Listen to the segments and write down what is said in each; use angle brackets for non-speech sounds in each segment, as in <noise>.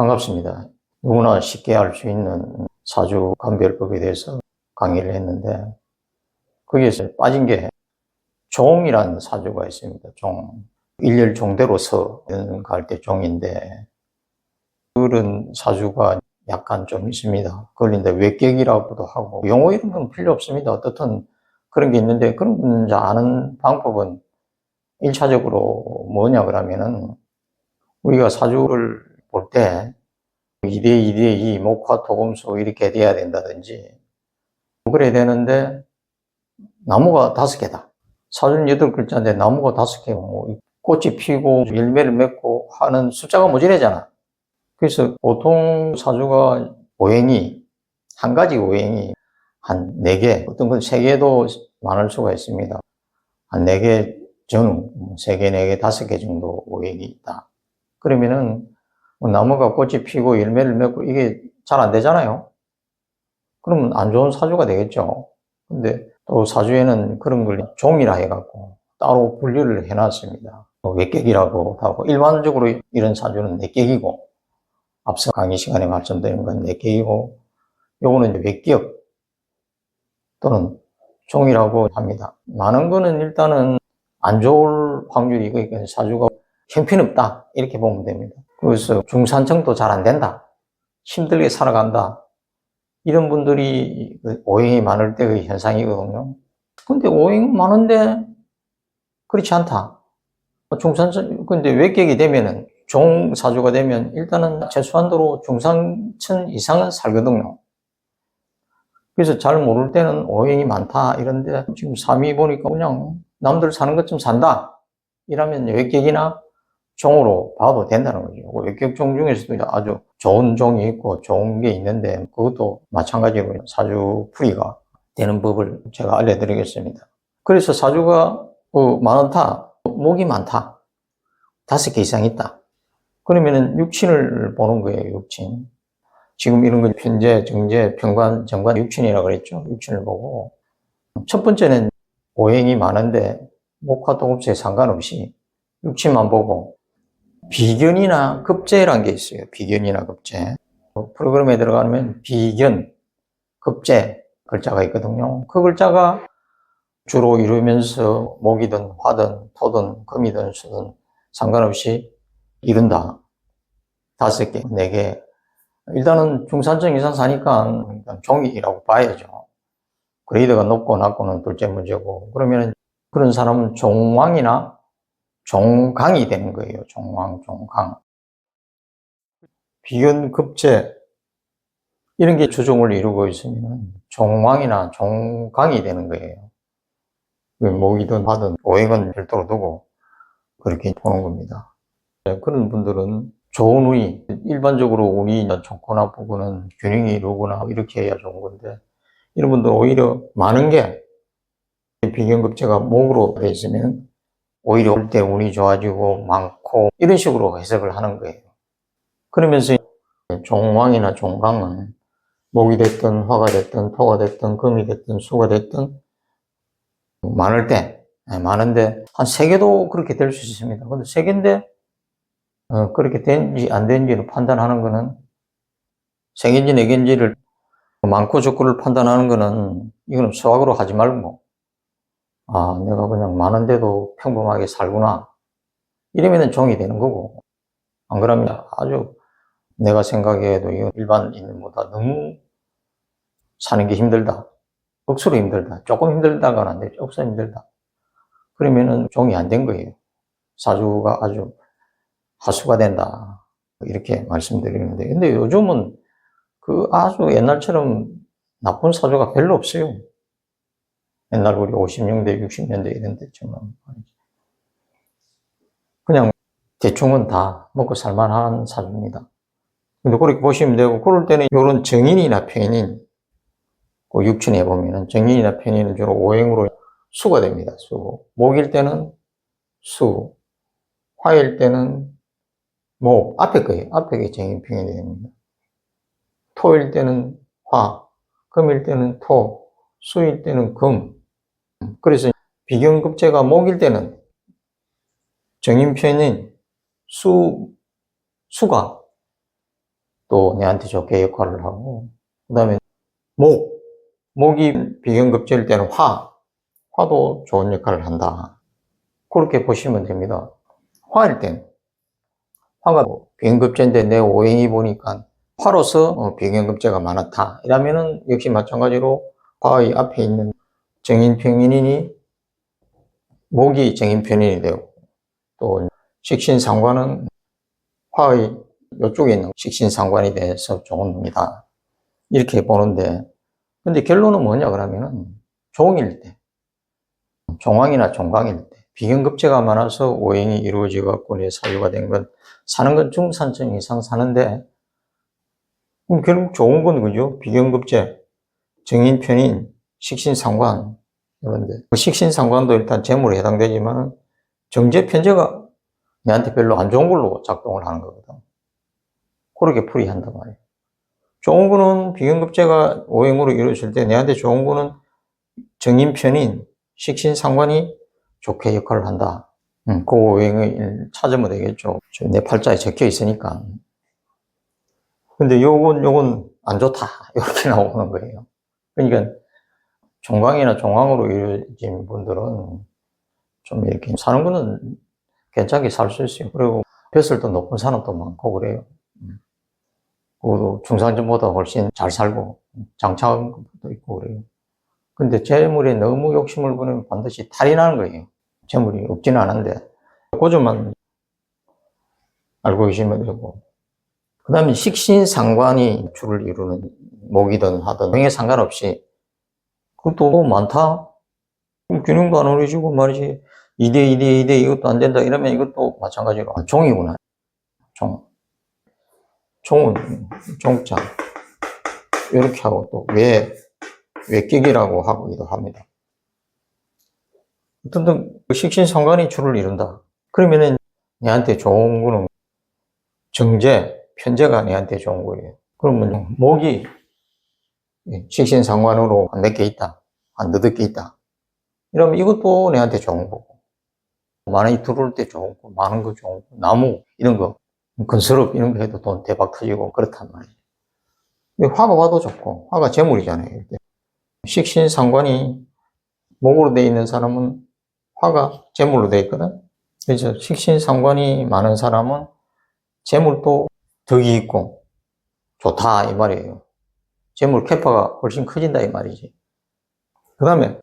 반갑습니다. 누구나 쉽게 알 수 있는 사주 감별법에 대해서 강의를 했는데 거기에서 빠진 게 종이라는 사주가 있습니다. 종. 일렬 종대로서 갈때 종인데 그런 사주가 약간 좀 있습니다. 그런데 외격이라고도 하고 용어 이런 건 필요 없습니다. 어떻든 그런 게 있는데 그런 분 이제 아는 방법은 일차적으로 뭐냐 그러면은 우리가 사주를 볼 때 2대 2대 2 목화 토금수 이렇게 돼야 된다든지 그래야 되는데 나무가 다섯 개다. 사주는 여덟 글자인데 나무가 다섯 개고 뭐 꽃이 피고 열매를 맺고 하는 숫자가 모자라잖아. 그래서 보통 사주가 오행이 한 가지 오행이 한 네 개, 어떤 건 세 개도 많을 수가 있습니다. 한 네 개 전후, 세 개, 네 개, 다섯 개 정도 오행이 있다. 그러면은 뭐 나무가 꽃이 피고 열매를 맺고 이게 잘 안 되잖아요. 그러면 안 좋은 사주가 되겠죠. 근데 또 사주에는 그런 걸 종이라 해갖고 따로 분류를 해놨습니다. 뭐 외격이라고 하고 일반적으로 이런 사주는 내격이고 앞서 강의 시간에 말씀드린 건 내격이고 요거는 외격 또는 종이라고 합니다. 많은 거는 일단은 안 좋을 확률이 그러니까 사주가 형편없다 이렇게 보면 됩니다. 그래서 중산층도 잘 안 된다. 힘들게 살아간다. 이런 분들이 그 오행이 많을 때의 현상이거든요. 근데 오행 많은데 그렇지 않다. 중산층, 근데 외격이 되면은 종사주가 되면 일단은 최소한도로 중산층 이상은 살거든요. 그래서 잘 모를 때는 오행이 많다 이런데 지금 3위 보니까 그냥 남들 사는 것좀 산다. 이러면 외격이나 종으로 봐도 된다는 거죠. 외격종 중에서도 아주 좋은 종이 있고 좋은 게 있는데 그것도 마찬가지로 사주 풀이가 되는 법을 제가 알려드리겠습니다. 그래서 사주가 어, 많다, 목이 많다, 다섯 개 이상 있다. 그러면은 육친을 보는 거예요, 육친. 지금 이런 건 편제, 정제, 평관, 정관, 육친이라고 그랬죠. 육친을 보고. 첫 번째는 오행이 많은데 목화 동업체에 상관없이 육친만 보고 비견이나 급제란 게 있어요. 비견이나 급제. 프로그램에 들어가면 비견, 급제 글자가 있거든요. 그 글자가 주로 이루면서 목이든 화든 토든 금이든 수든 상관없이 이룬다. 다섯 개, 네 개. 일단은 중산층 이상 사니까 종이라고 봐야죠. 그레이드가 높고 낮고는 둘째 문제고 그러면 그런 사람은 종왕이나 종강이 되는 거예요. 종왕, 종강. 비견 급제 이런 게 주종을 이루고 있으면 종왕이나 종강이 되는 거예요. 목이든 하든 오행은 별도로 두고 그렇게 보는 겁니다. 네, 그런 분들은 좋은 운이 일반적으로 운이 좋고 나쁘고는 균형이 이루거나 이렇게 해야 좋은 건데 이런 분들은 오히려 많은 게 비견급제가 목으로 돼 있으면 오히려 올 때 운이 좋아지고 많고 이런 식으로 해석을 하는 거예요. 그러면서 종왕이나 종강은 목이 됐든 화가 됐든 토가 됐든 금이 됐든 수가 됐든 많을 때 예, 많은데 한 세 개도 그렇게 될 수 있습니다. 근데 세 개인데 어, 그렇게 된지 안 된지를 판단하는 거는 세 개인지 네 개인지를 많고 적고를 판단하는 거는 이거는 수학으로 하지 말고 아 내가 그냥 많은데도 평범하게 살구나. 이러면 종이 되는 거고. 안 그러면 아주 내가 생각해도 일반인보다 너무 사는 게 힘들다. 억수로 힘들다. 조금 힘들다가 안 되죠. 억수로 힘들다. 그러면은 종이 안 된 거예요. 사주가 아주 하수가 된다. 이렇게 말씀드리는데. 근데 요즘은 그 아주 옛날처럼 나쁜 사주가 별로 없어요. 옛날 우리 50년대, 60년대 이런 때처럼. 그냥 대충은 다 먹고 살만한 사주입니다. 근데 그렇게 보시면 되고, 그럴 때는 이런 정인이나 편인, 그 육춘에 보면은 정인이나 편인은 주로 오행으로 수가 됩니다. 수. 목일 때는 수, 화일 때는 목, 앞에 거예요. 앞에 게 정인평이 됩니다. 토일 때는 화, 금일 때는 토, 수일 때는 금. 그래서 비경급제가 목일 때는 정인편인 수, 수가 또 내한테 좋게 역할을 하고, 그 다음에 목, 목이 비견급제일 때는 화, 화도 좋은 역할을 한다. 그렇게 보시면 됩니다. 화일 땐, 화가 비견급제인데 내 오행이 보니까 화로서 어, 비견급제가 많았다. 이러면은 역시 마찬가지로 화의 앞에 있는 정인평인이 목이 정인편인이 되고 또 식신상관은 화의 이쪽에 있는 식신상관이 돼서 좋은 놈이다. 이렇게 보는데 근데 결론은 뭐냐 그러면은 종일 때 종황이나 종강일 때 비견급제가 많아서 오행이 이루어져 갖고 내 사유가 된 건 사는 건 중산층 이상 사는데 그럼 결국 좋은 건 그죠? 비견급제, 정인편인, 식신상관 이런데 그 식신상관도 일단 재물에 해당되지만 정제 편제가 내한테 별로 안 좋은 걸로 작동을 하는 거거든. 그렇게 풀이한단 말이에요. 좋은 거는 비견급제가 오행으로 이루어질 때 내한테 좋은 거는 정인편인 식신상관이 좋게 역할을 한다. 음, 그 오행을 찾으면 되겠죠. 내 팔자에 적혀 있으니까. 근데 요건, 요건 안 좋다. <laughs> 이렇게 나오는 거예요. 그러니까 종강이나 종황으로 이루어진 분들은 좀 이렇게 사는 거는 괜찮게 살 수 있어요. 그리고 뱃을도 높은 사람도 많고 그래요. 음. 그것도 중산층보다 훨씬 잘 살고 장차한 것도 있고 그래요. 근데 재물에 너무 욕심을 부리면 반드시 탈이 나는 거예요. 재물이 없지는 않은데 그 점만 알고 계시면 되고 그 다음에 식신상관이 주를 이루는 목이든 하든 병에 상관없이 그것도 많다? 그럼 균형도 안 어려지고 말이지 2대 2대 2대 이것도 안 된다 이러면 이것도 마찬가지로 아, 종이구나 종 종은 종자 이렇게 하고 또 외 외격이라고 하기도 합니다. 어떤 식신상관이 주를 이룬다. 그러면은 내한테 좋은 거는 정제, 편제가 내한테 좋은 거예요. 그러면 목이 식신상관으로 한몇개 있다. 한 너덟 개 있다. 이러면 이것도 내한테 좋은 거고. 많이 들어올 때 좋은 거, 많은 거 좋은 거, 나무, 이런 거, 건설업 이런 거 해도 돈 대박 터지고 그렇단 말이에요. 화가 와도 좋고, 화가 재물이잖아요. 식신 상관이 목으로 되어 있는 사람은 화가 재물로 되어 있거든. 그래서 식신 상관이 많은 사람은 재물도 덕이 있고 좋다 이 말이에요. 재물 캐파가 훨씬 커진다 이 말이지. 그 다음에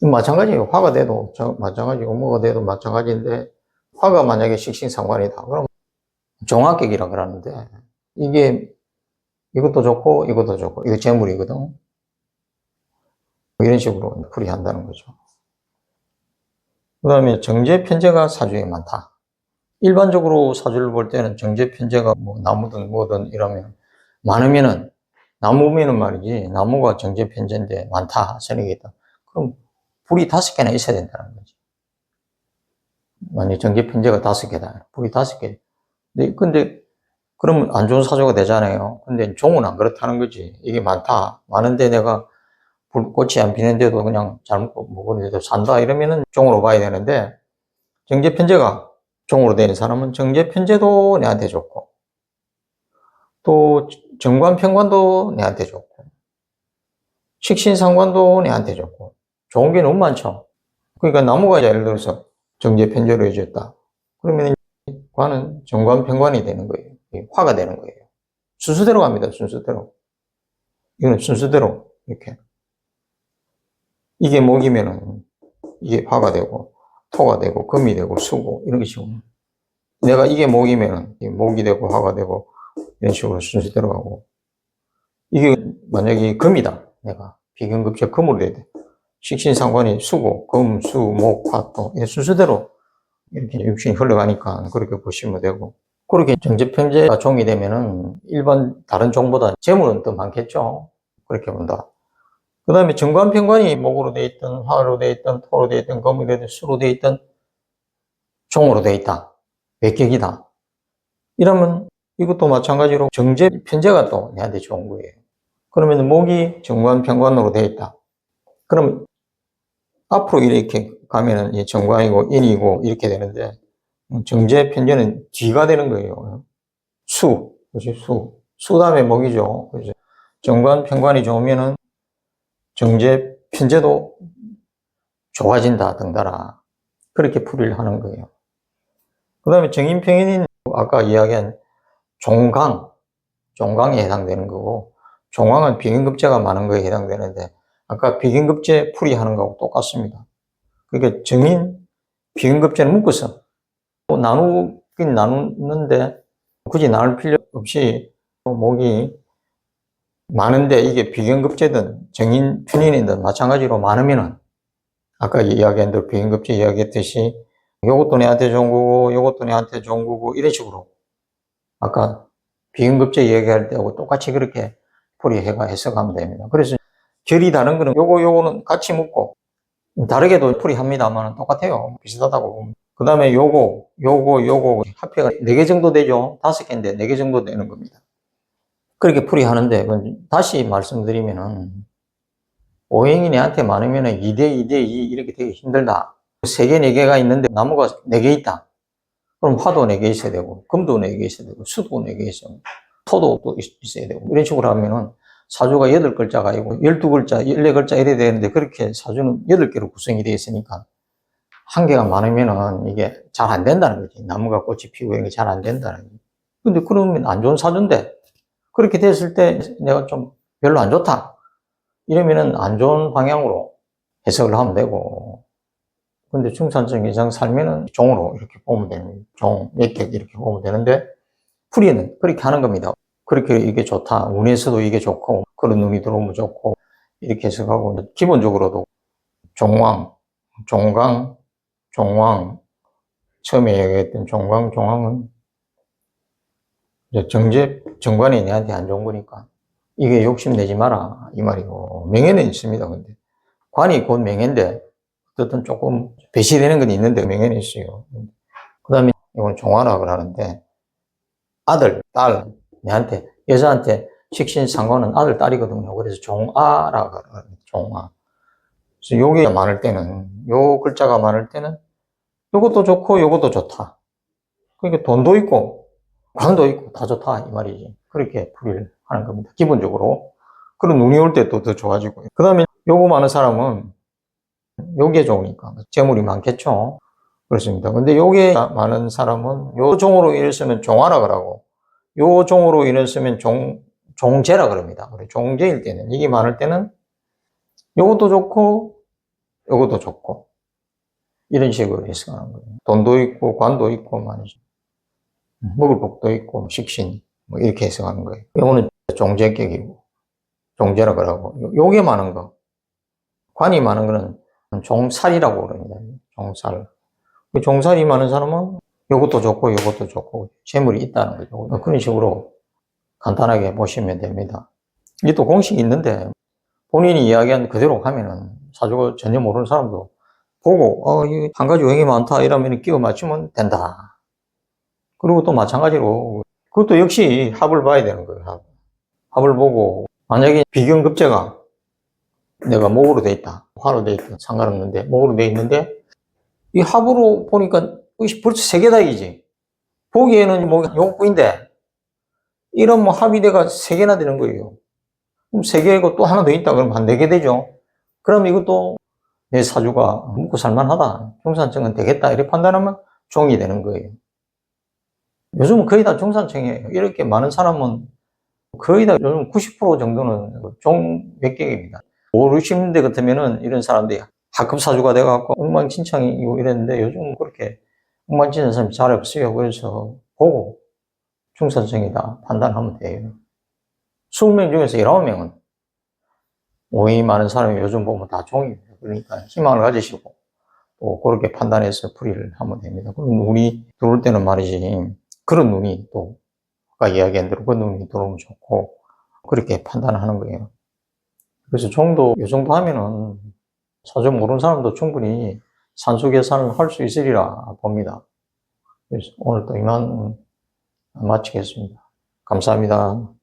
마찬가지예요. 화가 돼도 마찬가지고 뭐가 돼도 마찬가지인데 화가 만약에 식신상관이다. 그럼 종합격이라 그러는데 이게 이것도 좋고 이것도 좋고 이거 재물이거든. 이런 식으로 풀이한다는 거죠. 그 다음에 정제 편제가 사주에 많다. 일반적으로 사주를 볼 때는 정제 편제가 뭐 나무든 뭐든 이러면 많으면은 나무면은 말이지 나무가 정제 편제인데 많다 선익이 있다. 그럼 불이 다섯 개나 있어야 된다는 거지. 만약 정제 편제가 다섯 개다. 불이 다섯 개. 근데, 근데 그러면 안 좋은 사주가 되잖아요. 근데 종은 안 그렇다는 거지. 이게 많다. 많은데 내가 불꽃이 안 피는데도 그냥 잘못 먹었는데도 산다 이러면은 종으로 봐야 되는데 정제 편제가 종으로 되는 사람은 정제 편제도 내한테 좋고 또 정관편관도 내한테 좋고 식신 상관도 내한테 좋고 좋은 게 너무 많죠. 그러니까 나무가 예를 들어서 정제 편제로 해줬다. 그러면 관은 정관편관이 되는 거예요. 화가 되는 거예요. 순수대로 갑니다. 순수대로. 이거는 순수대로 이렇게 이게 목이면은 이게 화가 되고 토가 되고 금이 되고 수고 이런 식으로 내가 이게 목이면은 목이 되고 화가 되고 이런 식으로 순서대로 가고. 이게 만약에 금이다. 내가 비견급제 금으로 돼야 돼. 식신상관이 수고 금, 수, 목, 화, 토 순서대로 이렇게 육신이 흘러가니까 그렇게 보시면 되고. 그렇게 정제편제가 종이 되면은 일반 다른 종보다 재물은 더 많겠죠. 그렇게 본다 그 다음에 정관 편관이 목으로 되어 있던, 화로 되어 있던, 토로 되어 있던, 금으로 되어 있던, 수로 되어 있던, 종으로 되어 있다. 백격이다. 이러면 이것도 마찬가지로 정제, 편제가 또 내한테 좋은 거예요. 그러면 목이 정관 편관으로 되어 있다. 그러면 앞으로 이렇게 가면은 정관이고 인이고 이렇게 되는데 정제, 편제는 뒤가 되는 거예요. 수, 그지 수. 수담의 먹이죠. 그죠? 정관, 편관이 좋으면은 정제, 편제도 좋아진다, 등달아. 그렇게 풀이를 하는 거예요. 그 다음에 정인평인인, 아까 이야기한 종강, 종강에 해당되는 거고, 종강은 비긴급제가 많은 거에 해당되는데, 아까 비긴급제 풀이하는 거하고 똑같습니다. 그러니까 정인, 비긴급제는 묶어서 또 나누긴 나누는데, 굳이 나눌 필요 없이 목이 많은데 이게 비경급제든 정인, 편인이든 마찬가지로 많으면은 아까 이야기한 대로 비경급제 이야기했듯이 요것도 내한테 좋은 거고 요것도 내한테 좋은 거고 이런 식으로 아까 비경급제 이야기할 때하고 똑같이 그렇게 풀이해가 해석하면 됩니다. 그래서 결이 다른 거는 요거 요거는 같이 묶고 다르게도 풀이합니다만 똑같아요. 비슷하다고 보면. 그 다음에 요거, 요거, 요거 합해가 4개 정도 되죠? 5개인데 4개 정도 되는 겁니다. 그렇게 풀이하는데, 다시 말씀드리면은, 오행이 내한테 많으면 2대 2대 2 이렇게 되기 힘들다. 3개, 4개가 있는데 나무가 4개 있다. 그럼 화도 4개 있어야 되고, 금도 4개 있어야 되고, 수도 4개 있어야 되고, 토도 또 있- 있어야 되고, 이런 식으로 하면은 사주가 8글자가 아니고 12글자, 14글자 이래야 되는데 그렇게 사주는 8개로 구성이 되어 있으니까 한 개가 많으면은 이게 잘 안 된다는 거지. 나무가 꽃이 피고 이게 잘 안 된다는 거지. 근데 그러면 안 좋은 사주인데 그렇게 됐을 때 내가 좀 별로 안 좋다. 이러면은 안 좋은 방향으로 해석을 하면 되고. 근데 중산층 이상 살면은 종으로 이렇게 보면 되는, 종, 몇개 이렇게 보면 되는데 풀이는 그렇게 하는 겁니다. 그렇게 이게 좋다. 운에서도 이게 좋고, 그런 눈이 들어오면 좋고, 이렇게 해석하고, 기본적으로도 종왕, 종강, 종왕, 처음에 얘기했던 종강, 종왕은 정제, 정관이 내한테 안 좋은 거니까 이게 욕심내지 마라 이 말이고 명예는 있습니다 근데 관이 곧 명예인데 어쨌든 조금 배시되는 건 있는데 명예는 있어요. 그 다음에 이건 종화라고 하는데 아들, 딸 내한테 여자한테 식신 상관은 아들, 딸이거든요. 그래서 종아라고 하는 종아. 그래서 요게 많을 때는 요 글자가 많을 때는 요것도 좋고 요것도 좋다. 그러니까 돈도 있고 관도 있고 다 좋다 이 말이지. 그렇게 풀이를 하는 겁니다. 기본적으로. 그런 눈이 올 때 또 더 좋아지고. 그 다음에 요거 많은 사람은 요게 좋으니까. 재물이 많겠죠? 그렇습니다. 근데 요게 많은 사람은 요 종으로 인을 쓰면 종화라 그러고 요 종으로 인을 쓰면 종, 종제라 그럽니다. 그래, 종제일 때는. 이게 많을 때는 요것도 좋고 요것도 좋고. 이런 식으로 해석하는 거예요. 돈도 있고 관도 있고 말이죠. 먹을 복도 있고 식신 뭐 이렇게 해석하는 거예요. 요거는 종제격이고 종제라 그러고. 요- 요게 많은 거. 관이 많은 거는 종살이라고 그럽니다. 종살. 그 종살이 많은 사람은 요것도 좋고 요것도 좋고 재물이 있다는 거죠. 그런 식으로 간단하게 보시면 됩니다. 이게 또 공식이 있는데 본인이 이야기한 그대로 가면은 사주가 전혀 모르는 사람도 보고 어, 이한 가지 요행이 많다 이러면 끼워 맞추면 된다. 그리고 또 마찬가지로 그것도 역시 합을 봐야 되는 거예요. 합. 합을 보고 만약에 비경급제가 내가 목으로 돼 있다. 화로 돼 있다. 상관없는데 목으로 돼 있는데 이 합으로 보니까 벌써 세 개다 이지. 보기에는 뭐 용구인데 이런 뭐 합의대가 세 개나 되는 거예요. 그럼 세 개고 또 하나 더 있다 그러면 한 네 개 되죠. 그럼 이것도 내 사주가 먹고 살만하다. 중산층은 되겠다. 이렇게 판단하면 종이 되는 거예요. 요즘은 거의 다 중산층이에요. 이렇게 많은 사람은 거의 다 요즘 90% 정도는 종 몇 개입니다. 5, 60년대 같으면은 이런 사람들이 학급 사주가 돼갖고 엉망진창이고 이랬는데 요즘은 그렇게 엉망진창 사람이 잘 없어요. 그래서 보고 중산층이다 판단하면 돼요. 20명 중에서 19명은 오인이 많은 사람이 요즘 보면 다 종입니다. 그러니까 희망을 가지시고 또 그렇게 판단해서 풀이를 하면 됩니다. 그럼 눈이 들어올 때는 말이지 그런 눈이 또 아까 이야기한 대로 그 눈이 들어오면 좋고 그렇게 판단하는 거예요. 그래서 정도 이 정도 하면은 사주 모르는 사람도 충분히 산수 계산을 할 수 있으리라 봅니다. 그래서 오늘 또 이만 마치겠습니다. 감사합니다.